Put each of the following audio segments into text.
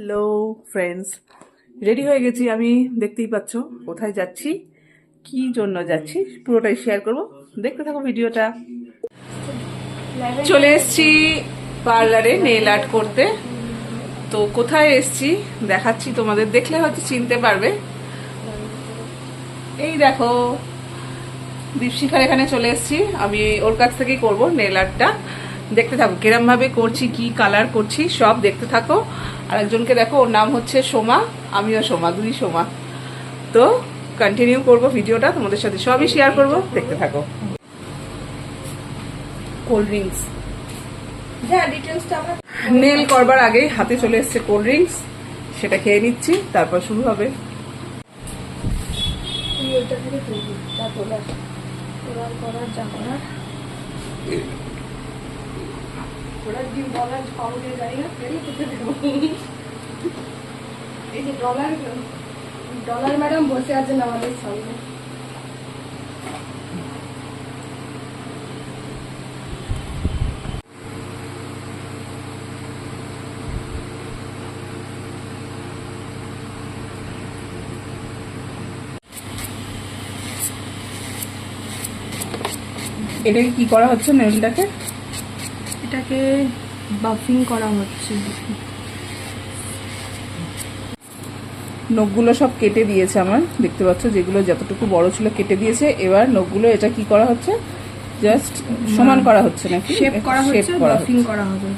Hello friends ready হয়ে গেছি আমি, দেখতেই পাচ্ছ, কোথায় যাচ্ছি, কি জন্য যাচ্ছি, পুরোটাই শেয়ার করব। দেখতে থাকো ভিডিওটা। চলে এসছি পার্লারে নেল আর্ট করতে। তো কোথায় এসছি, দেখাচ্ছি তোমাদের, দেখলে হয়তো চিনতে পারবে। এই দেখো, দীপশিখার এখানে চলে এসেছি। আমি ওর কাছ থেকেই করব নেল আর্টটা দেখতে থাকো কিরম ভাবে করছি কি কালার করছি সব দেখতে থাকো। আর একজনকে দেখো ওর নাম হচ্ছে সোমা আমিও সোমা দুই সোমা। তো কন্টিনিউ করব ভিডিওটা তোমাদের সাথে সবই শেয়ার করব দেখতে থাকো। কোল্ড ড্রিঙ্কস হ্যাঁ ডিটেলসটা আমরা নেল করবার আগেই হাতে চলে এসছে কোল্ড ড্রিঙ্কস সেটা খেয়ে নিচ্ছি তারপর শুরু হবে। ওইটা থেকে তোলার করার যা করার ওরা কি ডলার পাউডে যাই না ফেলে কোথায় এই যে ডলার ডলার ম্যাডাম বসে আছেন আমাদের সঙ্গে? এটাকে কি করা হচ্ছে নেলটাকে এটাকে বাফিং করা হচ্ছে। নখগুলো সব কেটে দিয়েছে আমার দেখতে পাচ্ছ যেগুলো যতটুকু বড় ছিল কেটে দিয়েছে। এবার নখগুলো এটা কি করা হচ্ছে? জাস্ট সমান করা হচ্ছে নাকি? শেপ করা হচ্ছে বাফিং। করা হবে।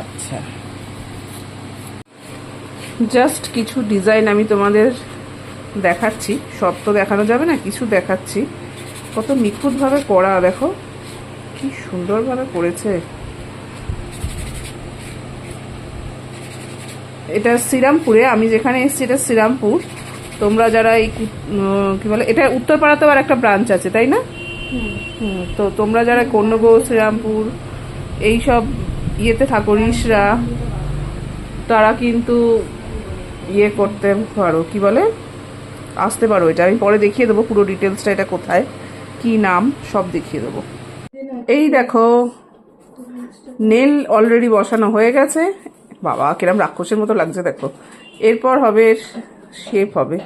আচ্ছা। জাস্ট কিছু ডিজাইন আমি তোমাদের দেখাচ্ছি। সব তো দেখানো যাবে না কিছু দেখাচ্ছি। কত নিখুঁতভাবে করা দেখো। কি সুন্দরভাবে করেছে। এটা শ্রীরামপুরে আমি যেখানে এসেছি এটা শ্রীরামপুর। তোমরা যারা এই কু- বলে এটা উত্তরপাড়াতেও আর একটা ব্রাঞ্চ আছে তাই না? তো তোমরা যারা কন্যগো শ্রীরামপুর এইসব ইয়েতে থাকো রিসরা তারা কিন্তু ইয়ে করতে পারো কি বলে? আসতে পারো এটা। আমি পরে দেখিয়ে দেবো পুরো ডিটেলসটা এটা কোথায় কি নাম সব দেখিয়ে দেবো। এই দেখো নেল অলরেডি বসানো হয়ে গেছে। বাবা কিরম রাক্ষসের মতো লাগছে দেখো। এরপর হবে শেপ হবে।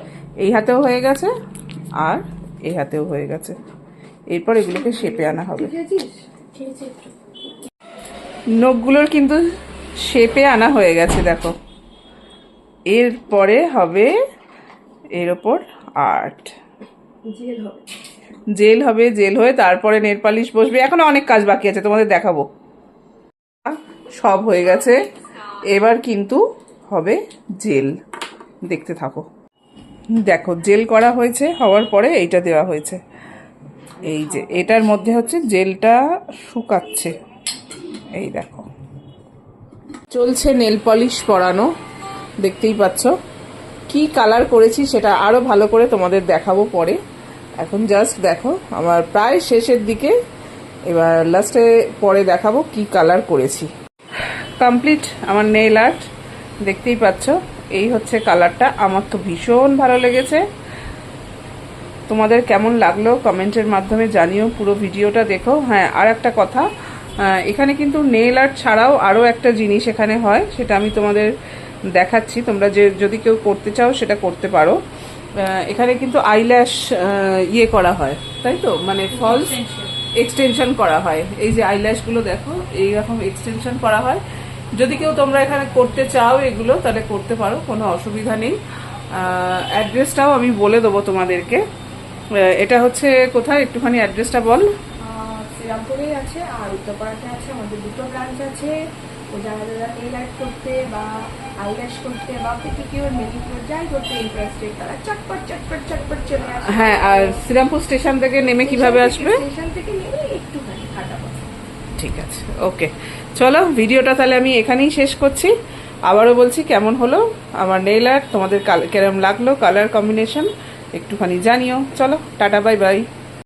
এই হাতেও হয়ে গেছে আর এই হাতেও হয়ে গেছে। এরপর এগুলোকে শেপে আনা হবে। নখগুলোর কিন্তু শেপে আনা হয়ে গেছে দেখো। এরপরে হবে এর ওপর আর্ট। জেল হবে। জেল হবে জেল হয়ে তারপরে নেল পালিশ বসবে। এখনও অনেক কাজ বাকি আছে তোমাদের দেখাবো। সব হয়ে গেছে। এবার কিন্তু হবে জেল। দেখতে থাকো। দেখো, জেল করা হয়েছে, হওয়ার পরে এইটা দেওয়া হয়েছে। এই যে, এটার মধ্যে হচ্ছে জেলটা শুকাচ্ছে। এই দেখো। চলছে নেল পলিশ পরানো। দেখতেই পাচ্ছ। কি কালার করেছি সেটা আরও ভালো করে তোমাদের দেখাবো পরে। এখন জাস্ট দেখো, আমার প্রায় শেষের দিকে। এবার লাস্টে পরে দেখাবো কি কালার করেছি। কমপ্লিট আমার নেল আর্ট দেখতেই পাচ্ছ এই হচ্ছে কালারটা আমার তো ভীষণ ভালো লেগেছে। তোমাদের কেমন লাগল কমেন্টের মাধ্যমে জানিও পুরো ভিডিওটা দেখো। হ্যাঁ আর একটা কথা এখানে কিন্তু নেল আর্ট ছাড়াও আরও একটা জিনিস এখানে হয় সেটা আমি তোমাদের দেখাচ্ছি তোমরা যে যদি কেউ করতে চাও সেটা করতে পারো। এখানে কিন্তু আইল্যাশ ইয়ে করা হয় তাই তো? মানে ফলস এক্সটেনশন করা হয়। এই যে আইল্যাশগুলো দেখো এইরকম এক্সটেনশন করা হয়। যদি কেউ তোমরা এখানে করতে চাও এগুলো তাহলে করতে পারো কোনো অসুবিধা নেই। অ্যাড্রেসটাও আমি বলে দেবো তোমাদেরকে। এটা হচ্ছে কোথায়? একটুখানি অ্যাড্রেসটা বল। শ্রীরামপুরেই আছে আর উত্তরপাড়াতে আছে আমাদের দুটো ব্রাঞ্চ আছে। ও যারা যারা নেল আর্ট করতে বা আইল্যাশ করতে বা পেটিকিউর মেনিকিউর যাই করতে ইন্টারেস্টেড তারা চটপট চটপট চটপট চলে আসে। হ্যাঁ আর শ্রীরামপুর স্টেশন থেকে নেমে কীভাবে আসবে? স্টেশন থেকে নেমে পথ ঠিক আছে, ওকে। চলো, ভিডিওটা তাহলে আমি এখানেই শেষ করছি। আবারও বলছি কেমন হলো আমার নেইল আর্ট তোমাদের কেরম লাগল কালার কম্বিনেশন একটুখানি জানিও। চলো, টাটা বাই বাই